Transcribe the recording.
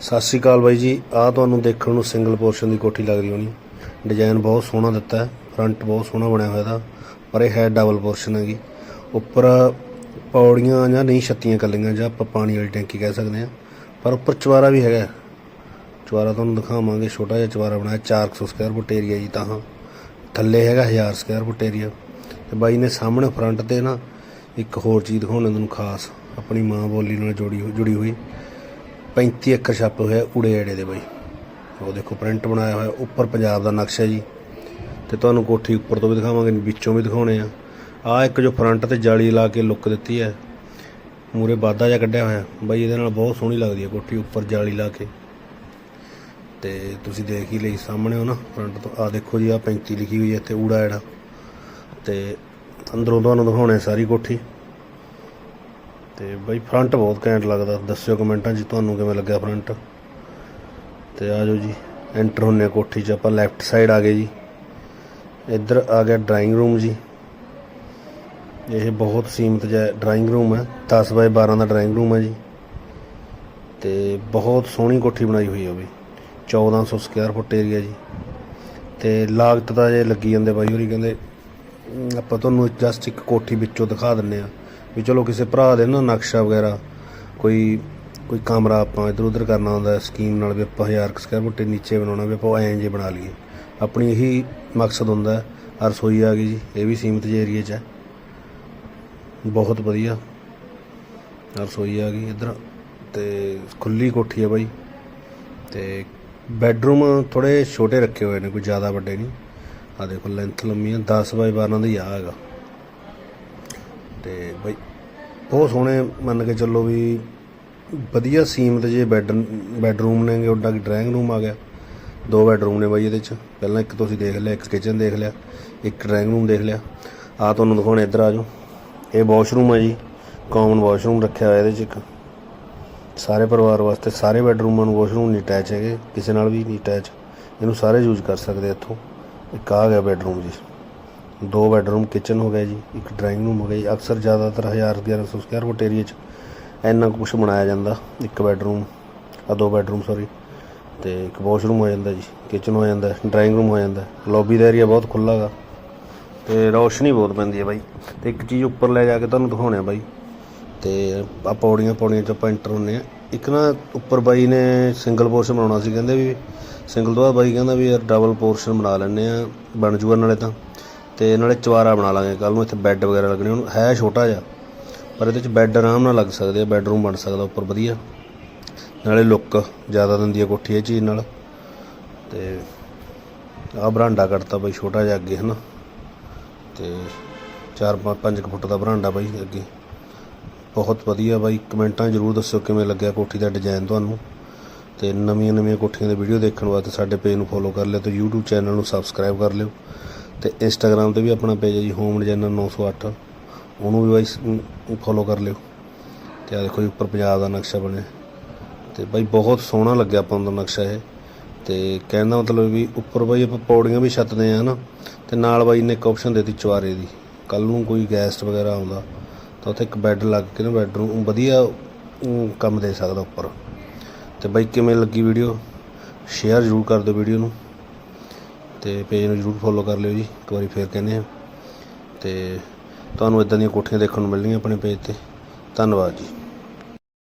ਸਤਿ ਸ਼੍ਰੀ ਅਕਾਲ ਬਾਈ ਜੀ। ਆ ਤੁਹਾਨੂੰ ਦੇਖਣ ਨੂੰ ਸਿੰਗਲ ਪੋਰਸ਼ਨ ਦੀ ਕੋਠੀ ਲੱਗ ਰਹੀ ਹੋਣੀ। ਡਿਜ਼ਾਈਨ ਬਹੁਤ ਸੋਹਣਾ ਦਿੱਤਾ ਹੈ। ਫਰੰਟ ਬਹੁਤ ਸੋਹਣਾ ਬਣਿਆ ਹੋਇਆ ਦਾ ਪਰ ਇਹ ਹੈ ਡਬਲ ਪੋਰਸ਼ਨ ਹੈਗੀ। ਉੱਪਰ ਪੌੜੀਆਂ ਜਾਂ ਨਹੀਂ ਛੱਤੀਆਂ ਕੱਲੀਆਂ ਜਾਂ ਆਪਾਂ ਪਾਣੀ ਵਾਲੀ ਟੈਂਕੀ ਕਹਿ ਸਕਦੇ ਆ ਪਰ ਉੱਪਰ ਚਵਾਰਾ ਵੀ ਹੈਗਾ। ਚਵਾਰਾ ਤੁਹਾਨੂੰ ਦਿਖਾਵਾਂਗੇ। ਛੋਟਾ ਜਿਹਾ ਚਵਾਰਾ ਬਣਾਇਆ 400 ਸਕੁਅਰ ਫੁੱਟ ਏਰੀਆ ਜੀ ਤਾਂ। ਥੱਲੇ ਹੈਗਾ 1000 ਸਕੁਅਰ ਫੁੱਟ ਏਰੀਆ ਤੇ ਬਾਈ ਨੇ ਸਾਹਮਣੇ ਫਰੰਟ ਤੇ ਨਾ ਇੱਕ ਹੋਰ ਚੀਜ਼ ਦਿਖਾਉਣੀ ਤੁਹਾਨੂੰ ਖਾਸ। ਆਪਣੀ ਮਾਂ ਬੋਲੀ ਨਾਲ ਜੁੜੀ ਹੋਈ- ਜੁੜੀ ਹੋਈ। 35 ਅੱਖਰ ਛਾਪੇ ਹੋਏ ਆ ਉੜੇ ਏੜੇ ਦੇ ਬਾਈ। ਉਹ ਦੇਖੋ ਪ੍ਰਿੰਟ ਬਣਾਇਆ ਹੋਇਆ, ਉੱਪਰ ਪੰਜਾਬ ਦਾ ਨਕਸ਼ਾ ਜੀ। ਤੇ ਤੁਹਾਨੂੰ ਕੋਠੀ ਉੱਪਰ ਤੋਂ ਵੀ ਦਿਖਾਵਾਂਗੇ ਵਿੱਚੋਂ ਵੀ ਦਿਖਾਉਣੇ ਆ। ਆ ਇੱਕ ਜੋ ਫਰੰਟ ਤੇ ਜਾਲੀ ਲਾ ਕੇ ਲੁੱਕ ਦਿੱਤੀ ਹੈ। ਮੂਰੇ ਵਾਧਾ ਜਿਹਾ ਕੱਢਿਆ ਹੋਇਆ। ਬਾਈ ਇਹਦੇ ਨਾਲ ਬਹੁਤ ਸੋਹਣੀ ਲੱਗਦੀ ਹੈ ਕੋਠੀ ਉੱਪਰ ਜਾਲੀ ਲਾ ਕੇ। ਤੇ ਤੁਸੀਂ ਦੇਖ ਹੀ ਲਈ ਸਾਹਮਣੇ ਹੋ ਨਾ ਫਰੰਟ ਤੋਂ। ਆ ਦੇਖੋ ਜੀ ਆ 35 ਲਿਖੀ ਹੋਈ ਹੈ ਇੱਥੇ ਊੜਾ ਏੜਾ ਤੇ ਅੰਦਰੋਂ ਤੁਹਾਨੂੰ ਦਿਖਾਉਣੇ ਸਾਰੀ ਕੋਠੀ। ਤੇ ਬਾਈ ਫਰੰਟ ਬਹੁਤ ਘੈਂਟ ਲੱਗਦਾ। ਦੱਸਿਓ ਕਮੈਂਟਾਂ 'ਚ ਤੁਹਾਨੂੰ ਕਿਵੇਂ ਲੱਗਿਆ ਫਰੰਟ ਤੇ ਆ ਜਾਓ ਜੀ ਐਂਟਰ ਹੁੰਨੇ ਆ ਕੋਠੀ 'ਚ, ਆਪਾਂ ਲੈਫਟ ਸਾਈਡ ਆ ਗਏ ਜੀ। ਇੱਧਰ ਆ ਗਿਆ ਡਰਾਇੰਗ ਰੂਮ ਜੀ। ਇਹ ਬਹੁਤ ਸੀਮਤ ਜਿਹਾ ਡਰਾਇੰਗ ਰੂਮ ਹੈ। 10 ਬਾਏ 12 ਦਾ ਡਰਾਇੰਗ ਰੂਮ ਹੈ ਜੀ। ਤੇ ਬਹੁਤ ਸੋਹਣੀ ਕੋਠੀ ਬਣਾਈ ਹੋਈ ਹੈ ਵੀ। 1400 ਸਕੁਅਰ ਫੁੱਟ ਏਰੀਆ ਜੀ। ਤੇ ਲਾਗਤ ਤਾਂ ਜੇ ਲੱਗੀ ਜਾਂਦੇ ਬਾਈ ਹੋਰੀ, ਕਹਿੰਦੇ, ਆਪਾਂ ਤੁਹਾਨੂੰ ਜਸਟ ਇੱਕ ਕੋਠੀ ਵਿੱਚੋਂ ਦਿਖਾ ਦਿੰਨੇ ਆ। ਵੀ ਚਲੋ ਕਿਸੇ ਭਰਾ ਦੇ ਨਾ ਨਕਸ਼ਾ ਵਗੈਰਾ, ਕੋਈ ਕੋਈ ਕਮਰਾ ਆਪਾਂ ਇਧਰ ਉਧਰ ਕਰਨਾ ਹੁੰਦਾ ਸਕੀਮ ਨਾਲ ਵੀ ਆਪਾਂ 1000 ਸਕੁਅਰ ਫੁੱਟ ਨੀਚੇ ਬਣਾਉਣਾ, ਵੀ ਆਪਾਂ ਐਂ ਜੇ ਬਣਾ ਲਈਏ। ਆਪਣੀ ਇਹੀ ਮਕਸਦ ਹੁੰਦਾ ਹੈ ਰਸੋਈ ਆ ਗਈ ਜੀ, ਇਹ ਵੀ ਸੀਮਤ ਜੇ ਏਰੀਆ 'ਚ ਹੈ। ਬਹੁਤ ਵਧੀਆ। ਰਸੋਈ ਆ ਗਈ ਇਧਰ, ਤੇ ਖੁੱਲੀ ਕੋਠੀ ਹੈ ਬਾਈ। ਤੇ ਬੈੱਡਰੂਮ ਥੋੜੇ ਛੋਟੇ ਰੱਖੇ ਹੋਏ ਨੇ, ਕੋਈ ਜ਼ਿਆਦਾ ਵੱਡੇ ਨਹੀਂ। ਆ ਦੇਖੋ ਲੈਂਥ ਲੰਮੀ ਹੈ 10 ਬਾਈ 12 ਦਾ ਹੀ ਆ ਹੈਗਾ। ਤੇ ਬਈ ਬਹੁਤ ਸੋਹਣੇ ਮੰਨ ਕੇ ਚੱਲੋ ਵੀ ਵਧੀਆ ਸੀਮਤ ਜੇ ਬੈੱਡ ਬੈੱਡਰੂਮ ਨੇਗੇ ਉੱਡਾ ਕਿ ਡਰਾਇੰਗ ਰੂਮ ਆ ਗਿਆ। ਦੋ ਬੈੱਡਰੂਮ ਨੇ ਬਾਈ ਇਹਦੇ ਚ। ਪਹਿਲਾਂ ਇੱਕ ਤੁਸੀਂ ਦੇਖ ਲਿਆ, ਇੱਕ ਕਿਚਨ ਦੇਖ ਲਿਆ, ਇੱਕ ਡਰਾਇੰਗ ਰੂਮ ਦੇਖ ਲਿਆ। ਆ ਤੁਹਾਨੂੰ ਦਿਖਾਉਣੇ ਇੱਧਰ ਆ ਜਾਓ। ਇਹ ਵਾਸ਼ਰੂਮ ਹੈ ਜੀ ਕਾਮਨ ਵਾਸ਼ਰੂਮ ਰੱਖਿਆ ਹੋਇਆ ਇਹਦੇ ਚ ਇੱਕ। ਸਾਰੇ ਪਰਿਵਾਰ ਵਾਸਤੇ ਸਾਰੇ ਬੈੱਡਰੂਮਾਂ ਨੂੰ ਵਾਸ਼ਰੂਮ ਨਹੀਂ ਅਟੈਚ ਹੈਗੇ, ਕਿਸੇ ਨਾਲ ਵੀ ਨਹੀਂ ਅਟੈਚ ਇਹਨੂੰ ਸਾਰੇ ਯੂਜ਼ ਕਰ ਸਕਦੇ ਇੱਥੋਂ। ਇੱਕ ਆ ਗਿਆ ਬੈੱਡਰੂਮ ਜੀ। ਦੋ ਬੈਡਰੂਮ ਕਿਚਨ ਹੋ ਗਿਆ ਜੀ, ਇੱਕ ਡਰਾਇੰਗ ਰੂਮ ਹੋ ਗਿਆ ਜੀ। ਅਕਸਰ ਜ਼ਿਆਦਾਤਰ 1000 1100 ਸਕੁਅਰ ਫੁੱਟ ਏਰੀਆ 'ਚ ਇੰਨਾ ਕੁਝ ਬਣਾਇਆ ਜਾਂਦਾ, ਇੱਕ ਬੈਡਰੂਮ ਆ ਦੋ ਬੈਡਰੂਮ ਸੌਰੀ ਤੇ ਇੱਕ ਵਾਸ਼ਰੂਮ ਹੋ ਜਾਂਦਾ ਜੀ ਕਿਚਨ ਹੋ ਜਾਂਦਾ ਡਰਾਇੰਗ ਰੂਮ ਹੋ ਜਾਂਦਾ। ਲੌਬੀ ਦਾ ਏਰੀਆ ਬਹੁਤ ਖੁੱਲ੍ਹਾ ਗਾ, ਤੇ ਰੌਸ਼ਨੀ ਬਹੁਤ ਪੈਂਦੀ ਹੈ ਬਾਈ। ਤੇ ਇੱਕ ਚੀਜ਼ ਉੱਪਰ ਲੈ ਜਾ ਕੇ ਤੁਹਾਨੂੰ ਦਿਖਾਉਣੇ ਆ ਬਾਈ। ਤੇ ਆ ਪੌੜੀਆਂ ਪੌੜੀਆਂ ਚ ਆਪਾਂ ਐਂਟਰ ਹੁੰਨੇ ਆ। ਇੱਕ ਨਾ ਉੱਪਰ ਬਾਈ ਨੇ ਸਿੰਗਲ ਪੋਰਸ਼ਨ ਬਣਾਉਣਾ ਸੀ, ਕਹਿੰਦੇ ਵੀ ਸਿੰਗਲ ਤੋਂ ਬਾਅਦ ਬਾਈ ਕਹਿੰਦਾ ਵੀ ਯਾਰ ਡਬਲ ਪੋਰਸ਼ਨ ਬਣਾ ਲੈਣੇ ਆ, ਬਣ ਜੂਗਾ ਨਾਲੇ ਤਾਂ। ਤੇ ਨਾਲੇ ਚਵਾਰਾ ਬਣਾ ਲਾਂਗੇ ਕੱਲ ਨੂੰ ਇੱਥੇ ਬੈੱਡ ਵਗੈਰਾ ਲੱਗਣੇ, ਉਹਨੂੰ ਹੈ ਛੋਟਾ ਜਿਹਾ, ਪਰ ਇਹਦੇ ਚ ਬੈੱਡ ਆਰਾਮ ਨਾਲ ਲੱਗ ਸਕਦੇ ਆ ਬੈੱਡਰੂਮ ਬਣ ਸਕਦਾ ਉੱਪਰ ਵਧੀਆ। ਨਾਲੇ ਲੁੱਕ ਜ਼ਿਆਦਾ ਦਿੰਦੀ ਆ ਕੋਠੀ ਇਹ ਚੀਜ਼ ਨਾਲ। ਤੇ ਆ ਬਰਾਂਡਾ ਕੱਟਤਾ ਬਾਈ, ਛੋਟਾ ਜਿਹਾ ਅੱਗੇ, ਹਨਾ। ਤੇ 4-5 ਫੁੱਟ ਦਾ ਬਰਾਂਡਾ ਬਾਈ ਅੱਗੇ। ਬਹੁਤ ਵਧੀਆ ਬਾਈ, ਕਮੈਂਟਾਂ ਜ਼ਰੂਰ ਦੱਸਿਓ ਕਿਵੇਂ ਲੱਗਿਆ ਕੋਠੀ ਦਾ ਡਿਜ਼ਾਈਨ ਤੁਹਾਨੂੰ। ਤੇ ਨਵੀਆਂ ਨਵੀਆਂ ਕੋਠੀਆਂ ਦੇ ਵੀਡੀਓ ਦੇਖਣ ਵਾਸਤੇ ਸਾਡੇ ਪੇਜ ਨੂੰ ਫੋਲੋ ਕਰ ਲਿਓ ਤੇ YouTube ਚੈਨਲ ਨੂੰ ਸਬਸਕ੍ਰਾਈਬ ਕਰ ਲਿਓ। ਤੇ Instagram ਤੇ ਵੀ ਆਪਣਾ ਪੇਜ ਹੈ ਜੀ ਹੋਮ ਡਿਜ਼ਾਈਨਰ 908 ਉਹਨੂੰ ਵੀ ਬਾਈ ਫੋਲੋ ਕਰ ਲਿਓ। ਤੇ ਆ ਦੇਖੋ ਜੀ, ਉੱਪਰ ਪੰਜਾਬ ਦਾ ਨਕਸ਼ਾ ਬਣਿਆ। ਤੇ ਬਾਈ ਬਹੁਤ ਸੋਹਣਾ ਲੱਗਿਆ ਆਪਾਂ ਨੂੰ ਨਕਸ਼ਾ ਇਹ। ਤੇ ਕਹਿਣ ਦਾ ਮਤਲਬ ਵੀ ਉੱਪਰ ਬਾਈ ਆਪਾਂ ਪੌੜੀਆਂ ਵੀ ਛੱਤਦੇ ਆ ਹਨਾ ਤੇ ਨਾਲ ਬਾਈ ਨੇ ਇੱਕ ਆਪਸ਼ਨ ਦੇਤੀ ਚਵਾਰੇ ਦੀ। ਕੱਲ ਨੂੰ ਕੋਈ ਗੈਸਟ ਵਗੈਰਾ ਆਉਂਦਾ, ਤਾਂ ਉੱਥੇ ਇੱਕ ਬੈੱਡ ਲੱਗ ਕੇ ਨਾ ਬੈੱਡਰੂਮ ਵਧੀਆ ਕੰਮ ਦੇ ਸਕਦਾ ਉੱਪਰ। ਤੇ ਬਾਈ ਕਿਵੇਂ ਲੱਗੀ ਵੀਡੀਓ ਸ਼ੇਅਰ ਜ਼ਰੂਰ ਕਰ ਦਿਓ ਵੀਡੀਓ ਨੂੰ। ਤੇ ਪੇਜ ਨੂੰ ਜ਼ਰੂਰ ਫੋਲੋ ਕਰ ਲਿਓ ਜੀ, ਇੱਕ ਵਾਰੀ ਫੇਰ ਕਹਿੰਦੇ ਆ ਤੇ ਤੁਹਾਨੂੰ ਇਦਾਂ ਦੀਆਂ ਕੋਠੀਆਂ ਦੇਖਣ ਨੂੰ ਮਿਲਣਗੀਆਂ ਆਪਣੇ ਪੇਜ ਤੇ। ਧੰਨਵਾਦ ਜੀ।